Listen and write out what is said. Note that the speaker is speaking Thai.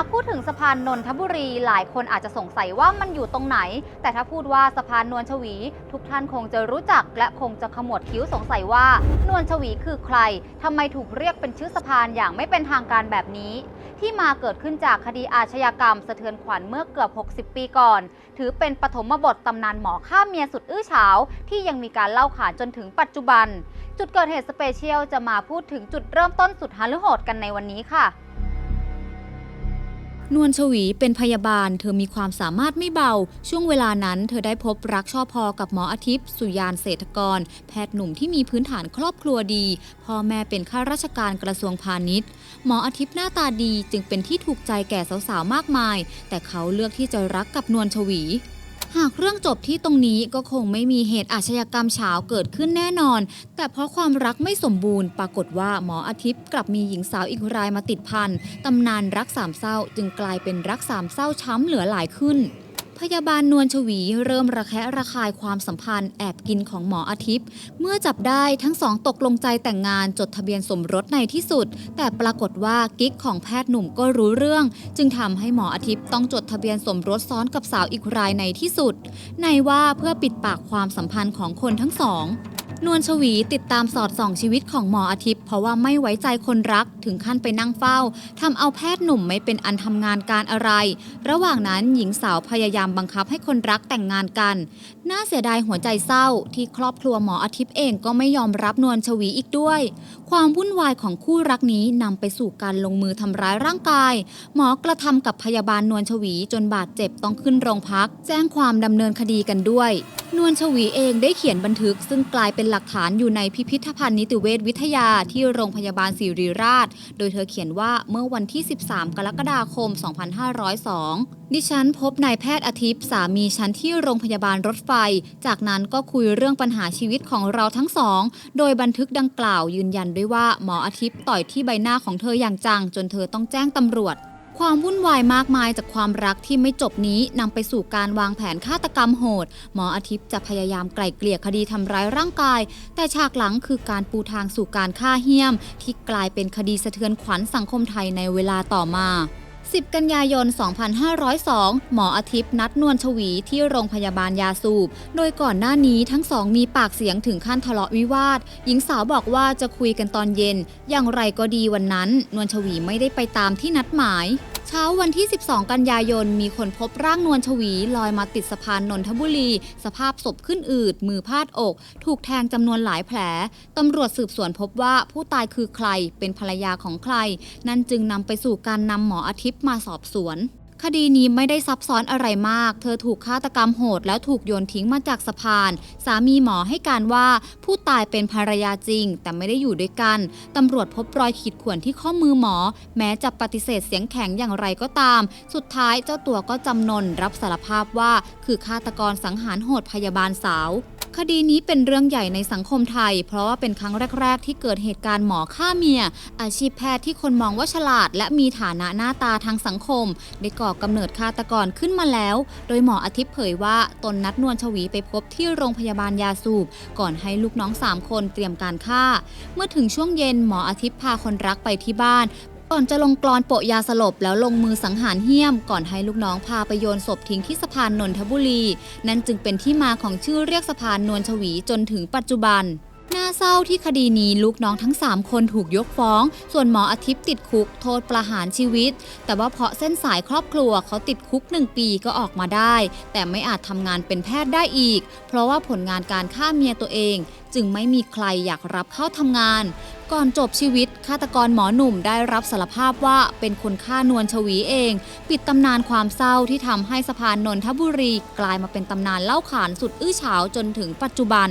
ากพูดถึงสะพานนนทบุรีหลายคนอาจจะสงสัยว่ามันอยู่ตรงไหน แต่ถ้าพูดว่าสะพานนวลชวี ทุกท่านคงจะรู้จักและคงจะขมวดคิ้วสงสัยว่านวลชวีคือใครทำไมถูกเรียกเป็นชื่อสะพานอย่างไม่เป็นทางการแบบนี้ ที่มาเกิดขึ้นจากคดีอาชญากรรม สะเทือนขวัญเมื่อเกือบ 60 ปีก่อน ถือเป็นปฐมบทตำนานหมอฆ่าเมียสุดอื้อฉาว ที่ยังมีการเล่าขานจนถึงปัจจุบัน จุดเกิดเหตุสเปเชียลจะมาพูดถึงจุดเริ่มต้นสุดฮาลือโหดกันในวันนี้ค่ะ นวลชวีเป็นพยาบาล เธอมีความสามารถไม่เบา ช่วงเวลานั้น เธอได้พบรักชอบพอกับหมออาทิตย์ สุยานเศรษฐกร แพทย์หนุ่มที่มีพื้นฐานครอบครัวดี พ่อแม่เป็นข้าราชการกระทรวงพาณิชย์ หมออาทิตย์หน้าตาดีจึงเป็นที่ถูกใจแก่สาวๆมากมาย แต่เขาเลือกที่จะรักกับนวลชวี หากเรื่องจบที่ตรงนี้ก็คงไม่มีเหตุอาชญากรรมเฉาเกิดขึ้นแน่นอน แต่เพราะความรักไม่สมบูรณ์ ปรากฏว่าหมออาทิตย์กลับมีหญิงสาวอีกรายมาติดพันตำนานรักสามเศร้าจึงกลายเป็นรักสามเศร้าช้ำเหลือหลายขึ้น พยาบาลนวลชวีเริ่มระแคะระคายความสัมพันธ์แอบกินของหมออาทิตย์ เมื่อจับได้ทั้งสองตกลงใจแต่งงานจดทะเบียนสมรสในที่สุด แต่ปรากฏว่ากิ๊กของแพทย์หนุ่มก็รู้เรื่อง จึงทำให้หมออาทิตย์ต้องจดทะเบียนสมรสซ้อนกับสาวอีกรายในที่สุด ในว่าเพื่อปิดปากความสัมพันธ์ของคนทั้งสอง นวลชวีติดตามสอดส่องชีวิตของหมออาทิตย์ เพราะว่าไม่ไว้ใจคนรักถึงขั้นไปนั่งเฝ้าทำเอาแพทย์หนุ่มไม่เป็นอันทำงานการอะไร ระหว่างนั้นหญิงสาวพยายามบังคับให้คนรักแต่งงานกัน น่าเสียดายหัวใจเศร้า ที่ครอบครัวหมออาทิตย์เองก็ไม่ยอมรับนวลชวีอีกด้วย ความวุ่นวายของคู่รักนี้นำไปสู่การลงมือทำร้ายร่างกาย หมอกระทำกับพยาบาลนวลชวีจนบาดเจ็บต้องขึ้นโรงพัก แจ้งความดำเนินคดีกันด้วย นวลชวีเองได้เขียนบันทึกซึ่งกลายเป็นหลักฐานอยู่ในพิพิธภัณฑ์นิติเวชวิทยาที่โรงพยาบาลศิริราช โดยเธอเขียนว่าเมื่อวันที่ 13 กรกฎาคม 2502 ดิฉันพบนายแพทย์อาทิตย์สามีฉันที่โรงพยาบาลรถไฟ จากนั้นก็คุยเรื่องปัญหาชีวิตของเราทั้งสอง โดยบันทึกดังกล่าวยืนยันด้วยว่าหมออาทิตย์ต่อยที่ใบหน้าของเธออย่างจังจนเธอต้องแจ้งตำรวจ ความวุ่นวายมากมายจากความรักที่ไม่จบนี้นำไปสู่การวางแผนฆาตกรรมโหด หมออาทิตย์จะพยายามไกล่เกลี่ยคดีทำร้ายร่างกาย แต่ฉากหลังคือการปูทางสู่การฆ่าเหี้ยม ที่กลายเป็นคดีสะเทือนขวัญสังคมไทยในเวลาต่อมา 10 กันยายน 2502 หมออาทิตย์นัดนวลชวีที่โรงพยาบาลยาสูบ โดยก่อนหน้านี้ทั้งสองมีปากเสียงถึงขั้นทะเลาะวิวาท หญิงสาวบอกว่าจะคุยกันตอนเย็น อย่างไรก็ดีวันนั้น นวลชวีไม่ได้ไปตามที่นัดหมาย เช้าวันที่ 12 กันยายน มีคนพบร่างนวลชวี ลอยมาติดสะพานนนทบุรี สภาพศพขึ้นอืด มือพาดอก ถูกแทงจำนวนหลายแผล ตำรวจสืบสวนพบว่าผู้ตายคือใคร เป็นภรรยาของใคร นั่นจึงนำไปสู่การนำหมออาทิตย์มาสอบสวน คดีนี้ไม่ได้ซับซ้อนอะไรมาก เธอถูกฆาตกรรมโหด แล้วถูกโยนทิ้งมาจากสะพาน สามีหมอให้การว่าผู้ตายเป็นภรรยาจริง แต่ไม่ได้อยู่ด้วยกัน ตำรวจพบรอยขีดข่วนที่ข้อมือหมอ แม้จะปฏิเสธเสียงแข็งอย่างไรก็ตาม สุดท้ายเจ้าตัวก็จำนนรับสารภาพว่า คือฆาตกรสังหารโหดพยาบาลสาวคดีนี้เป็นเรื่องใหญ่ในสังคมไทย เพราะว่าเป็นครั้งแรก ๆ ที่เกิดเหตุการณ์หมอฆ่าเมีย อาชีพแพทย์ที่คนมองว่าฉลาด และมีฐานะหน้าตาทางสังคม ได้ก่อกำเนิดฆาตกรขึ้นมาแล้ว โดยหมออาทิตย์เผยว่าตนนัดนวลชวีไปพบที่โรงพยาบาลยาสูบ ก่อนให้ลูกน้อง 3 คนเตรียมการฆ่า เมื่อถึงช่วงเย็นหมออาทิตย์พาคนรักไปที่บ้านก่อนจะลงกรอนโปะยาสลบแล้วลงมือสังหารเหี้ยม ก่อนให้ลูกน้องพาไปโยนศพทิ้งที่สะพานนนทบุรี นั่นจึงเป็นที่มาของชื่อเรียกสะพานนวลชวีจนถึงปัจจุบันาเศร้าที่คดีนี้ลูกน้องทั้ง 3 คนถูกยกฟ้อง ส่วนหมออาทิตย์ติดคุกโทษประหารชีวิต แต่ว่าเพราะเส้นสายครอบครัวเขาติดคุก 1 ปีก็ออกมาได้ แต่ไม่อาจทำงานเป็นแพทย์ได้อีก เพราะว่าผลงานการฆ่าเมียตัวเอง จึงไม่มีใครอยากรับเข้าทำงาน ก่อนจบชีวิตฆาตกรหมอหนุ่มได้รับสารภาพว่าเป็นคนฆ่านวลชวีเอง ปิดตำนานความเศร้าที่ทำให้สะพานนนทบุรี กลายมาเป็นตำนานเล่าขานสุดอื้อฉาวจนถึงปัจจุบัน